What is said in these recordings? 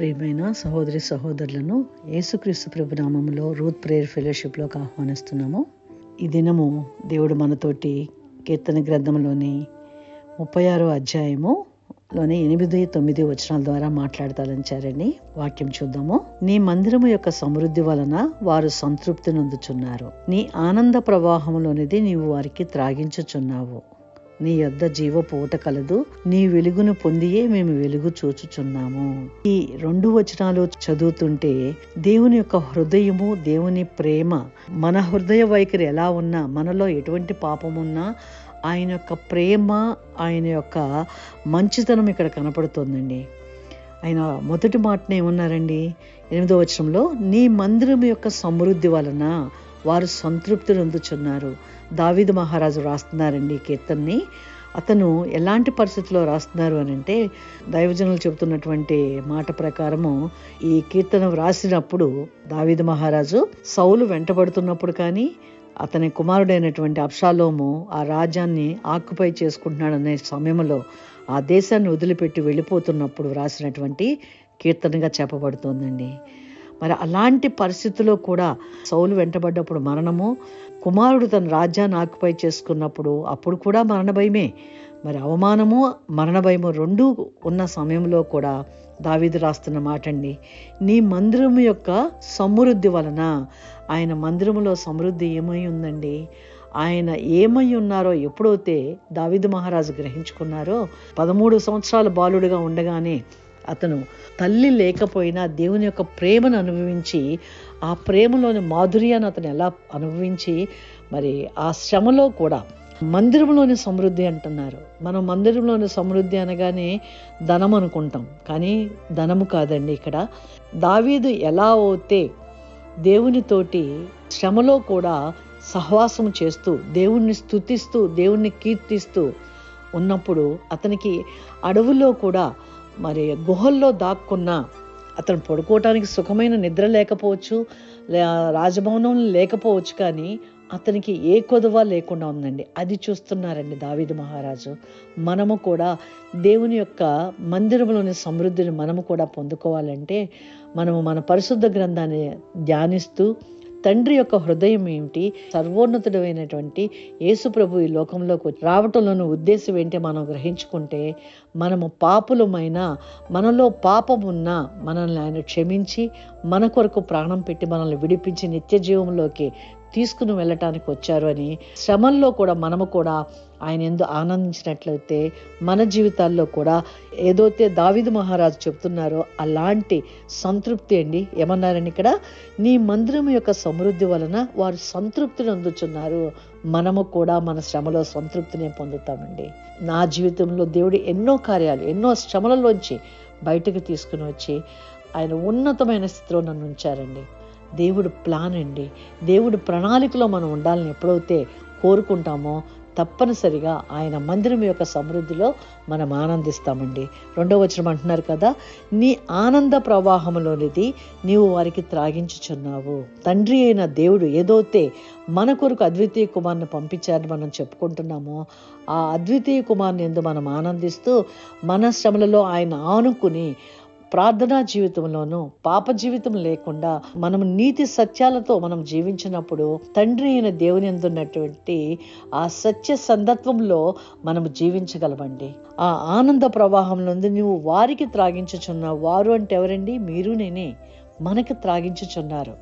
ప్రియమైన సహోదరి సహోదరులను యేసుక్రీస్తు ప్రభు నామములో రూత్ ప్రేయర్ ఫెలోషిప్లోకి ఆహ్వానిస్తున్నాము. ఈ దినము దేవుడు మనతోటి కీర్తన గ్రంథంలోని ముప్పై ఆరో అధ్యాయము లోని ఎనిమిది తొమ్మిది వచనాల ద్వారా మాట్లాడతాలంచారని వాక్యం చూద్దాము. నీ మందిరము యొక్క సమృద్ధి వలన వారు సంతృప్తి నొందుచున్నారు. నీ ఆనంద ప్రవాహంలోనిది నీవు వారికి త్రాగించుచున్నావు. నీ యొద్ద జీవపు కలదు నీ వెలుగును పొందియే మేము వెలుగు చూచుచున్నాము. ఈ రెండు వచనాలు చదువుతుంటే దేవుని యొక్క హృదయము దేవుని ప్రేమ మన హృదయ వైఖరి ఎలా ఉన్నా మనలో ఎటువంటి పాపం ఉన్నా ఆయన యొక్క ప్రేమ ఆయన యొక్క మంచితనం ఇక్కడ కనపడుతోందండి. ఆయన మొదటి మాటనే ఏమన్నారండి? ఎనిమిదో వచనంలో నీ మందిరం యొక్క సమృద్ధి వలన వారు సంతృప్తి నొందుచున్నారు దావిదు మహారాజు రాస్తున్నారండి ఈ కీర్తన్ని. అతను ఎలాంటి పరిస్థితిలో రాస్తున్నారు అని అంటే దైవజనులు చెబుతున్నటువంటి మాట ప్రకారము ఈ కీర్తన వ్రాసినప్పుడు దావిద మహారాజు సౌలు వెంటబడుతున్నప్పుడు కానీ అతని కుమారుడైనటువంటి అప్షాలోము ఆ రాజ్యాన్ని ఆక్యుపై చేసుకుంటున్నాడనే సమయంలో ఆ దేశాన్ని వదిలిపెట్టి వెళ్ళిపోతున్నప్పుడు వ్రాసినటువంటి కీర్తనగా చెప్పబడుతోందండి. మరి అలాంటి పరిస్థితుల్లో కూడా సౌలు వెంటబడ్డప్పుడు మరణము కుమారుడు తన రాజ్యాన్ని ఆక్యుపై చేసుకున్నప్పుడు అప్పుడు కూడా మరణ భయమే. మరి అవమానము మరణ భయము రెండు ఉన్న సమయంలో కూడా దావీదు రాస్తున్న మాట అండి నీ మందిరం యొక్క సమృద్ధి వలన ఆయన మందిరములో సమృద్ధి ఏమై ఉందండి? ఆయన ఏమై ఉన్నారో ఎప్పుడైతే దావిదు మహారాజు గ్రహించుకున్నారో పదమూడు సంవత్సరాల బాలుడిగా ఉండగానే అతను తల్లి లేకపోయినా దేవుని యొక్క ప్రేమను అనుభవించి ఆ ప్రేమలోని మాధుర్యాన్ని అతను ఎలా అనుభవించి మరి ఆ శ్రమలో కూడా మందిరంలోని సమృద్ధి అంటున్నారు. మనం మందిరంలోని సమృద్ధి అనగానే ధనం అనుకుంటాం. కానీ ధనము కాదండి ఇక్కడ. దావీదు ఎలా అవుతే దేవునితోటి శ్రమలో కూడా సహవాసం చేస్తూ దేవుణ్ణి స్థుతిస్తూ దేవుణ్ణి కీర్తిస్తూ ఉన్నప్పుడు అతనికి అడవుల్లో కూడా మరి గుహల్లో దాక్కున్న అతను పడుకోవటానికి సుఖమైన నిద్ర లేకపోవచ్చు రాజభవనం లేకపోవచ్చు కానీ అతనికి ఏ కొదవ లేకుండా ఉందండి. అది చూస్తున్నారండి దావీదు మహారాజు. మనము కూడా దేవుని యొక్క మందిరంలోని సమృద్ధిని మనము కూడా పొందుకోవాలంటే మనము మన పరిశుద్ధ గ్రంథాన్ని ధ్యానిస్తూ తండ్రి యొక్క హృదయం ఏమిటి? సర్వోన్నతుడైనటువంటి యేసు ప్రభు ఈ లోకంలోకి రావటంలోని ఉద్దేశం ఏంటి మనం గ్రహించుకుంటే మనము పాపులమైన మనలో పాపం ఉన్నా మనల్ని ఆయన క్షమించి మన కొరకు ప్రాణం పెట్టి మనల్ని విడిపించి నిత్య జీవంలోకి తీసుకుని వెళ్ళటానికి వచ్చారు అని శ్రమల్లో కూడా మనము కూడా ఆయన ఎందు ఆనందించినట్లయితే మన జీవితాల్లో కూడా ఏదైతే దావిదు మహారాజు చెప్తున్నారో అలాంటి సంతృప్తి అండి. ఏమన్నారండి ఇక్కడ? నీ మందిరం యొక్క సమృద్ధి వలన వారు సంతృప్తిని అందుచున్నారు మనము కూడా మన శ్రమలో సంతృప్తిని పొందుతామండి. నా జీవితంలో దేవుడు ఎన్నో కార్యాలు ఎన్నో శ్రమలలోంచి బయటకు తీసుకుని వచ్చి ఆయన ఉన్నతమైన స్థితిలో నన్ను ఉంచారండి. దేవుడు ప్లాన్ అండి. దేవుడు ప్రణాళికలో మనం ఉండాలని ఎప్పుడైతే కోరుకుంటామో తప్పనిసరిగా ఆయన మందిరం యొక్క సమృద్ధిలో మనం ఆనందిస్తామండి. రెండో వచనం అంటున్నారు కదా నీ ఆనంద ప్రవాహంలోనిది నీవు వారికి త్రాగించుచున్నావు. తండ్రి అయిన దేవుడు ఏదైతే మన కొరకు అద్వితీయ కుమార్ని పంపించారని మనం చెప్పుకుంటున్నామో ఆ అద్వితీయ కుమార్ని ఎందు మనం ఆనందిస్తూ మన శ్రమలలో ఆయన ఆనుకుని ప్రార్థనా జీవితంలోనూ పాప జీవితం లేకుండా మనం నీతి సత్యాలతో మనం జీవించినప్పుడు తండ్రి అయిన దేవుని ఎందున్నటువంటి ఆ సత్య సందత్వంలో మనం జీవించగలమండి. ఆ ఆనంద ప్రవాహం నుండి నువ్వు వారికి త్రాగించుచున్నావు వారు అంటే ఎవరండి? మీరు నేనే. మనకి త్రాగించుచున్నారు.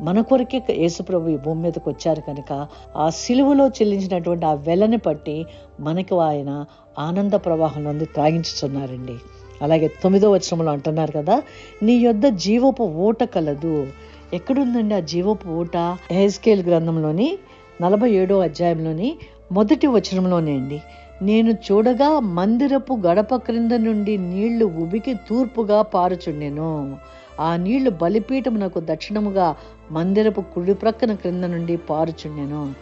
మన కొరకే యేసుప్రభు ఈ భూమి మీదకి వచ్చారు కనుక ఆ సిలువలో చెల్లించినటువంటి ఆ వెలని పట్టి మనకు ఆయన ఆనంద ప్రవాహంలో త్రాగించుచున్నారండి. అలాగే తొమ్మిదో వచనంలో అంటున్నారు కదా నీ యొద్ద జీవపు ఊట కలదు. ఎక్కడుందండి ఆ జీవపు ఊట? హెస్కేల్ గ్రంథంలోని నలభై ఏడో అధ్యాయంలోని మొదటి వచనంలోనే అండి. నేను చూడగా మందిరపు గడప క్రింద నుండి నీళ్ళు ఉబికి తూర్పుగా పారుచుండెను. ఆ నీళ్ళు బలిపీఠమునకు దక్షిణముగా మందిరపు కుడి ప్రక్కన క్రింద నుండి పారుచుండెను.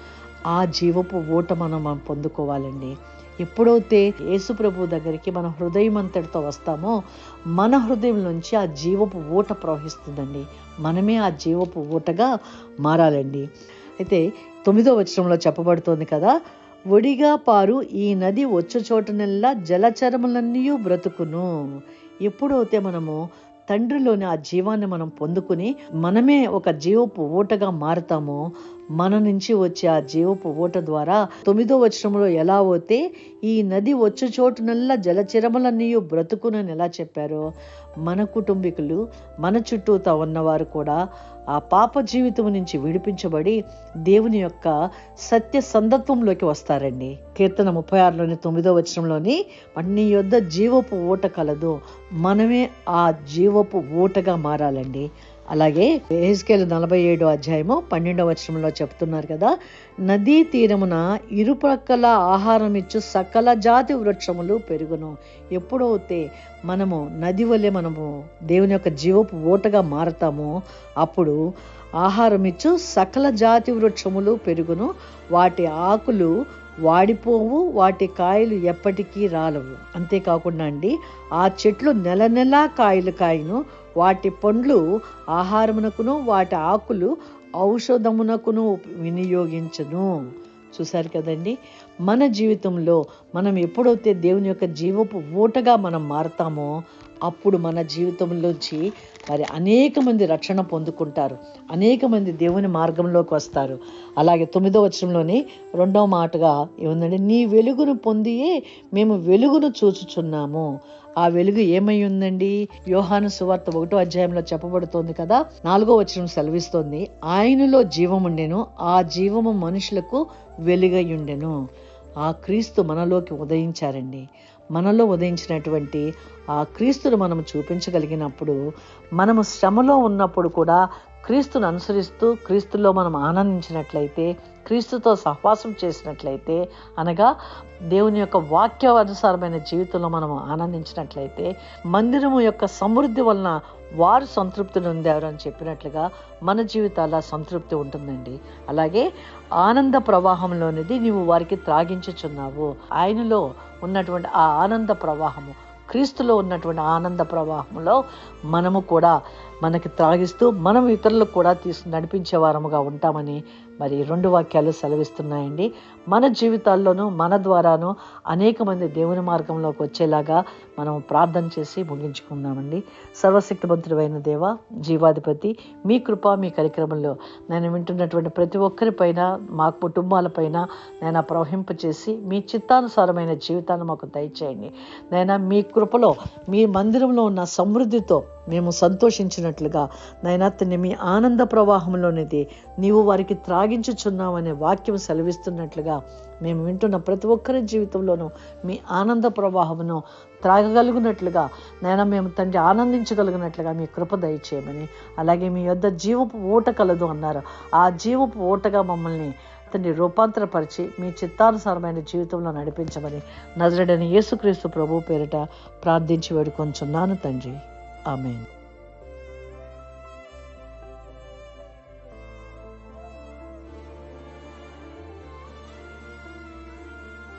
ఆ జీవపు ఊట మనం మనం పొందుకోవాలండి. ఎప్పుడైతే యేసు ప్రభు దగ్గరికి మన హృదయం అంతటితో వస్తామో మన హృదయం నుంచి ఆ జీవపు ఊట ప్రవహిస్తుందండి. మనమే ఆ జీవపు ఊటగా మారాలండి. అయితే తొమ్మిదో వచనంలో చెప్పబడుతోంది కదా ఒడిగా పారు ఈ నది వచ్చు చోటనల్లా జలచరములన్నీ బ్రతుకును. ఎప్పుడైతే మనము తండ్రిలోని ఆ జీవాన్ని మనం పొందుకుని మనమే ఒక జీవపు ఊటగా మారుతామో మన నుంచి వచ్చే ఆ జీవపు ఊట ద్వారా తొమ్మిదో వచనంలో ఎలా పోతే ఈ నది వచ్చే చోటునల్లా జలచిరములన్నీ బ్రతుకునని ఎలా చెప్పారో మన కుటుంబీకులు మన చుట్టూతా ఉన్నవారు కూడా ఆ పాప జీవితం నుంచి విడిపించబడి దేవుని యొక్క సత్య సందత్వంలోకి వస్తారండి. కీర్తన ముప్పై ఆరులోని తొమ్మిదో వచనంలోని అన్ని యొద్ద జీవపు ఊట కలదు మనమే ఆ జీవపు ఊటగా మారాలండి. అలాగే ఏజ్కేలు నలభై ఏడు అధ్యాయము పన్నెండవ వచనంలో చెప్తున్నారు కదా నదీ తీరమున ఇరుప్రక్కల ఆహారం ఇచ్చు సకల జాతి వృక్షములు పెరుగును. ఎప్పుడైతే మనము నది వల్లే మనము దేవుని యొక్క జీవపు ఓటగా మారతామో అప్పుడు ఆహారం ఇచ్చు సకల జాతి వృక్షములు పెరుగును. వాటి ఆకులు వాడిపోవు వాటి కాయలు ఎప్పటికీ రాలవు. అంతేకాకుండా అండి ఆ చెట్లు నెల నెలా కాయలు కాయను వాటి పండ్లు ఆహారమునకును వాటి ఆకులు ఔషధమునకును వినియోగించను. చూశారు కదండి? మన జీవితంలో మనం ఎప్పుడైతే దేవుని యొక్క జీవపు ఊటగా మనం మారతామో అప్పుడు మన జీవితంలోంచి మరి అనేక మంది రక్షణ పొందుకుంటారు. అనేక మంది దేవుని మార్గంలోకి వస్తారు. అలాగే తొమ్మిదో వచనంలోని రెండవ మాటగా ఏముందంటే నీ వెలుగును పొందియే మేము వెలుగును చూచుచున్నాము. ఆ వెలుగు ఏమై ఉందండి? యోహాను సువార్త ఒకటో అధ్యాయంలో చెప్పబడుతోంది కదా నాలుగో వచనం సెలవిస్తోంది ఆయనలో జీవముండెను ఆ జీవము మనుషులకు వెలుగై ఉండెను ఆ క్రీస్తు మనలోకి ఉదయించారండి. మనలో ఉదయించినటువంటి ఆ క్రీస్తును మనం చూపించగలిగినప్పుడు మనము శ్రమలో ఉన్నప్పుడు కూడా క్రీస్తును అనుసరిస్తూ క్రీస్తులో మనం ఆనందించినట్లయితే క్రీస్తుతో సహవాసం చేసినట్లయితే అనగా దేవుని యొక్క వాక్యానుసారమైన జీవితంలో మనం ఆనందించినట్లయితే మందిరము యొక్క సమృద్ధి వలన వారు సంతృప్తి నొందారు అని చెప్పినట్లుగా మన జీవితాల సంతృప్తి ఉంటుందండి. అలాగే ఆనంద ప్రవాహంలోనిది నీవు వారికి త్రాగించుచున్నావు. ఆయనలో ఉన్నటువంటి ఆ ఆనంద ప్రవాహము క్రీస్తులో ఉన్నటువంటి ఆనంద ప్రవాహంలో మనము కూడా మనకి త్రాగిస్తూ మనం ఇతరులకు కూడా తీసు నడిపించే వారముగా ఉంటామని మరి రెండు వాక్యాలు సెలవిస్తున్నాయండి. మన జీవితాల్లోనూ మన ద్వారాను అనేక మంది దేవుని మార్గంలోకి వచ్చేలాగా మనం ప్రార్థన చేసి ముగించుకుందామండి. సర్వశక్తివంతుడైన దేవ జీవాధిపతి మీ కృప మీ కార్యక్రమంలో నేను వింటున్నటువంటి ప్రతి ఒక్కరిపైన మా కుటుంబాలపైన నేను ప్రవహింప చేసి మీ చిత్తానుసారమైన జీవితాన్ని మాకు దయచేయండి. నేను మీ కృపలో మీ మందిరంలో ఉన్న సమృద్ధితో మేము సంతోషించినట్లుగా నైనాత్తని మీ ఆనంద ప్రవాహంలోనిది నీవు వారికి త్రాగించుచున్నావనే వాక్యం సెలవిస్తున్నట్లుగా మేము వింటున్న ప్రతి ఒక్కరి జీవితంలోనూ మీ ఆనంద ప్రవాహమును త్రాగగలుగునట్లుగా నేను మేము తండ్రి ఆనందించగలిగినట్లుగా మీ కృప దయచేయమని అలాగే మీ యొద్ద జీవపు ఓట కలదు అన్నారు. ఆ జీవపు ఓటగా మమ్మల్ని అతన్ని రూపాంతరపరిచి మీ చిత్తానుసారమైన జీవితంలో నడిపించమని నజరడని యేసుక్రీస్తు ప్రభు పేరిట ప్రార్థించి వేడుకొంచున్నాను తండ్రి. Amen.